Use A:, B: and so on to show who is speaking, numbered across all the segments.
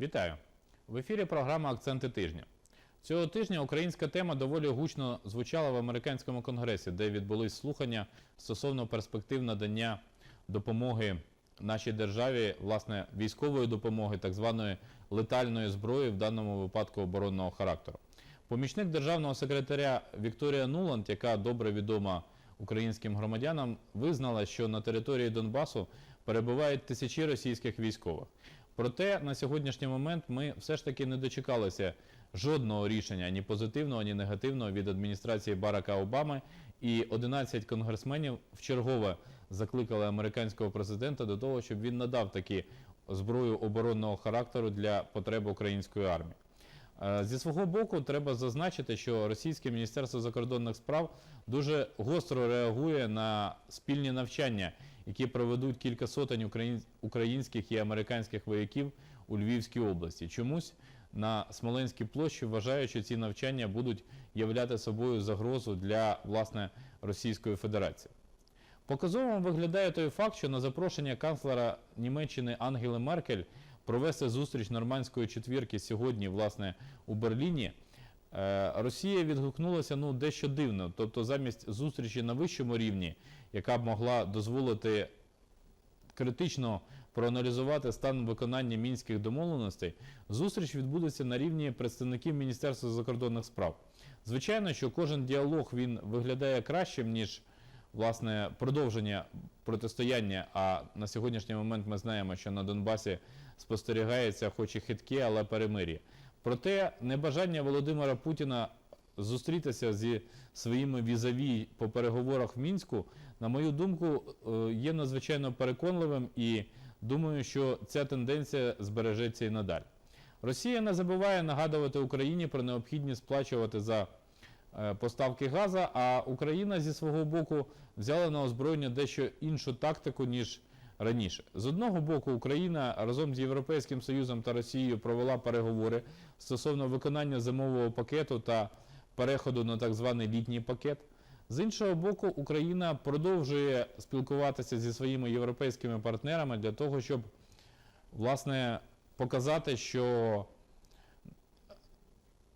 A: Вітаю! В ефірі програма Акценти тижня. Цього тижня українська тема доволі гучно звучала в американському конгресі, де відбулись слухання стосовно перспектив надання допомоги нашій державі, власне, військової допомоги, так званої летальної зброї, в даному випадку оборонного характеру. Помічник державного секретаря Вікторія Нуланд, яка добре відома українським громадянам, визнала, що на території Донбасу перебувають тисячі російських військових. Проте на сьогоднішній момент ми все ж таки не дочекалися жодного рішення ні позитивного, ні негативного від адміністрації Барака Обами. І 11 конгресменів вчергове закликали американського президента до того, щоб він надав такі зброю оборонного характеру для потреб української армії. Е, Зі свого боку, треба зазначити, що російське міністерство закордонних справ дуже гостро реагує на спільні навчання, які проведуть кілька сотень українських і американських вояків у Львівській області. Чомусь на Смоленській площі вважають, що ці навчання будуть являти собою загрозу для власне Російської Федерації. Показовим виглядає той факт, що на запрошення канцлера Німеччини Ангели Меркель провести зустріч нормандської четвірки сьогодні, власне, у Берліні. Е, Росія відгукнулася ну дещо дивно. Тобто, замість зустрічі на вищому рівні, яка б могла дозволити критично проаналізувати стан виконання мінських домовленостей, зустріч відбудеться на рівні представників Міністерства закордонних справ. Звичайно, що кожен діалог він виглядає кращим, ніж власне продовження протистояння. А на сьогоднішній момент ми знаємо, що на Донбасі спостерігається, хоч і хитке, але перемир'я. Проте небажання Володимира Путіна зустрітися зі своїми візаві по переговорах в мінську, на мою думку, е, є надзвичайно переконливим і думаю, що ця тенденція збережеться і надалі. Росія не забуває нагадувати Україні про необхідність сплачувати за е, поставки газу, а Україна зі свого боку взяла на озброєння дещо іншу тактику, ніж раніше. З одного боку, Україна разом з Європейським Союзом та Росією провела переговори стосовно виконання зимового пакету та переходу на так званий літній пакет. З іншого боку, Україна продовжує спілкуватися зі своїми європейськими партнерами для того, щоб власне показати, що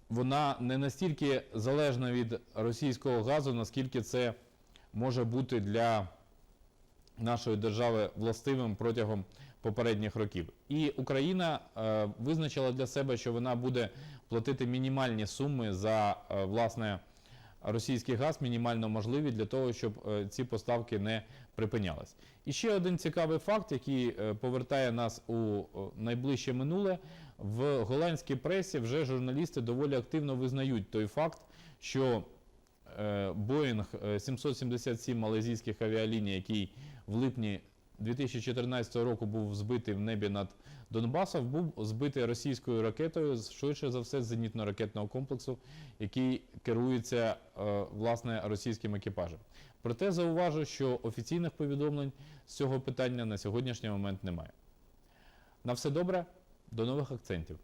A: вона не настільки залежна від російського газу, наскільки це може бути для нашої держави властивим протягом попередніх років. І Україна е, визначила для себе, що вона буде платити мінімальні суми за е, власне російський газ, мінімально можливі для того, щоб е, ці поставки не припинялись. І ще один цікавий факт, який повертає нас у найближче минуле. В голландській пресі вже журналісти доволі активно визнають той факт, що Боїнг е, 777 малайзійських авіаліній, який в липні 2014 року був збитий в небі над Донбасом, був збитий російською ракетою, швидше за все, зенітно-ракетного комплексу, який керується е, власне російським екіпажем. Проте зауважу, що офіційних повідомлень з цього питання на сьогоднішній момент немає. На все добре, до нових акцентів.